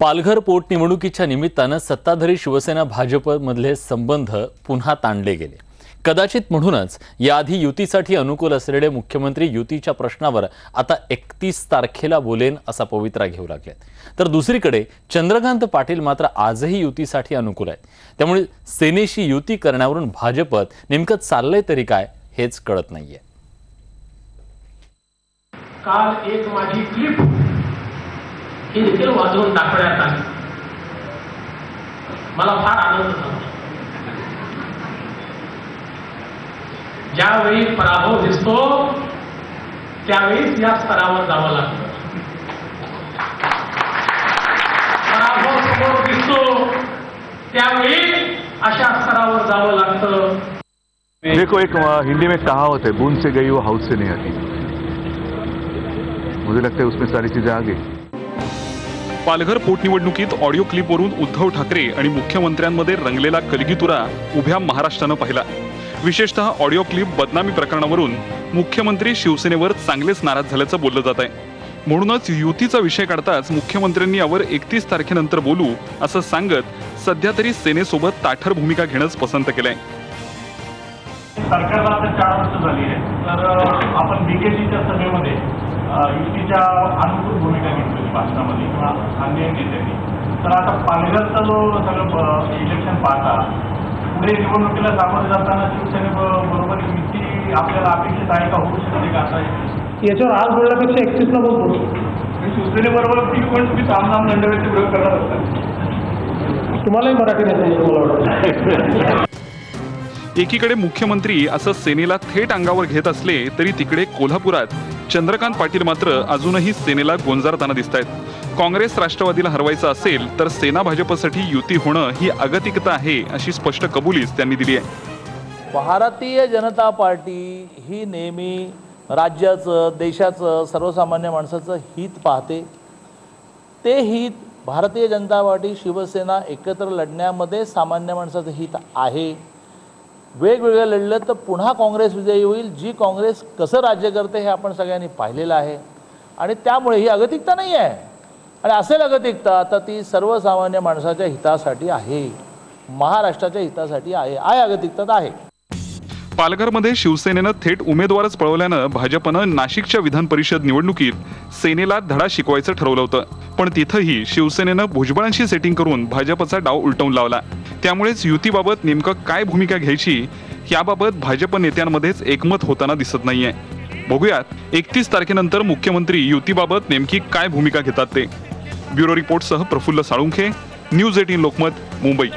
पालघर पोटनिवडणुकीच्या निमित्तानं सत्ताधारी शिवसेना भाजपमधले संबंध पुन्हा ताणले गेले. कदाचित म्हणूनच याआधी युतीसाठी अनुकूल असलेले मुख्यमंत्री युतीच्या प्रश्नावर आता एकतीस तारखेला बोलेन असा पवित्रा घेऊ लागले तर दुसरीकडे चंद्रकांत पाटील मात्र आजही युतीसाठी अनुकूल आहेत. त्यामुळे सेनेशी युती करण्यावरून भाजपत नेमकं चाललंय तरी काय हेच कळत नाहीये. काल एक माझी क्लिप हे देखील वाजवून दाखवण्यात आले. मला फार आनंद झाला. ज्यावेळी पराभव दिसतो त्यावेळीच या स्तरावर जावं लागतं. पराभव समोर दिसतो त्यावेळी अशा स्तरावर जावं लागतं. देखो एक हिंदी में कहावत है बूंद से गई वो हाउस से नहीं आती मुझे लगता है उसमें सारी चीजें आ गई पालघर पोटनिवडणुकीत ऑडिओ क्लिपवरून उद्धव ठाकरे आणि मुख्यमंत्र्यांमध्ये रंगलेला कलगीतुरा उभ्या महाराष्ट्रानं पाहिला. विशेषतः ऑडिओ क्लिप बदनामी प्रकरणावरून मुख्यमंत्री शिवसेनेवर चांगलेच नाराज झाल्याचं बोललं जात आहे म्हणूनच युतीचा विषय काढताच मुख्यमंत्र्यांनी यावर एकतीस तारखेनंतर बोलू असं सांगत सध्या तरी सेनेसोबत ताठर भूमिका घेणंच पसंत केलंय. सरकारला आता चार वर्ष झाली आहे तर आपण बीकेसीच्या सभेमध्ये युतीच्या अनुकूल भूमिका घेतली होती भाषणामध्ये किंवा अन्य नेत्यांनी. तर आता पालघरचा जो सगळं इलेक्शन पाहता पुढे निवडणुकीला सामोरे जाताना शिवसेने बरोबर युती आपल्याला अपेक्षित आहे का? होऊ शकते का? आता याच्यावर आज बोलण्यापेक्षा एकतीसला मग बोलू शिवसेनेबरोबर ती पण तुम्ही सामनाम दंडवेचे प्रयोग करत असतात. तुम्हालाही मराठी नाही मला वाटतं. एकीकडे मुख्यमंत्री असं सेनेला थेट अंगावर घेत असले तरी तिकडे कोल्हापुरात चंद्रकांत पाटील मात्र अजूनही सेनेला गोंजारताना दिसत आहेत काँग्रेस राष्ट्रवादीला हरवायचं असेल तर सेना भाजपसाठी युती होणं ही अगतिकता आहे अशी स्पष्ट कबुलीच त्यांनी दिली आहे. भारतीय जनता पार्टी ही नेहमी राज्याचं देशाचं सर्वसामान्य माणसाचं हित पाहते. ते हित भारतीय जनता पार्टी शिवसेना एकत्र लढण्यामध्ये सामान्य माणसाचं हित आहे. वेगवेगळं लढलं तर पुन्हा काँग्रेस विजयी होईल जी काँग्रेस कसं राज्य करते हे आपण सगळ्यांनी पाहिलेलं आहे. आणि त्यामुळे ही अगतिकता नाही आहे. आणि असेल अगतिकता तर ती सर्वसामान्य माणसाच्या हितासाठी आहे. महाराष्ट्राच्या हितासाठी आहे. आहे अगतिकता तर आहे. पालघरमध्ये शिवसेनेनं थेट उमेदवारच पळवल्यानं भाजपनं नाशिकच्या विधान परिषद निवडणुकीत सेनेला धडा शिकवायचं ठरवलं होतं. पण तिथंही शिवसेनेनं भुजबळांशी सेटिंग करून भाजपचा डाव उलटवून लावला. त्यामुळेच युतीबाबत नेमकं काय भूमिका घ्यायची याबाबत भाजप नेत्यांमध्येच एकमत होताना दिसत नाहीये. बघूयात एकतीस तारखेनंतर मुख्यमंत्री युतीबाबत नेमकी काय भूमिका घेतात ते. ब्युरो रिपोर्टसह प्रफुल्ल साळुंखे न्यूज एटीन लोकमत मुंबई.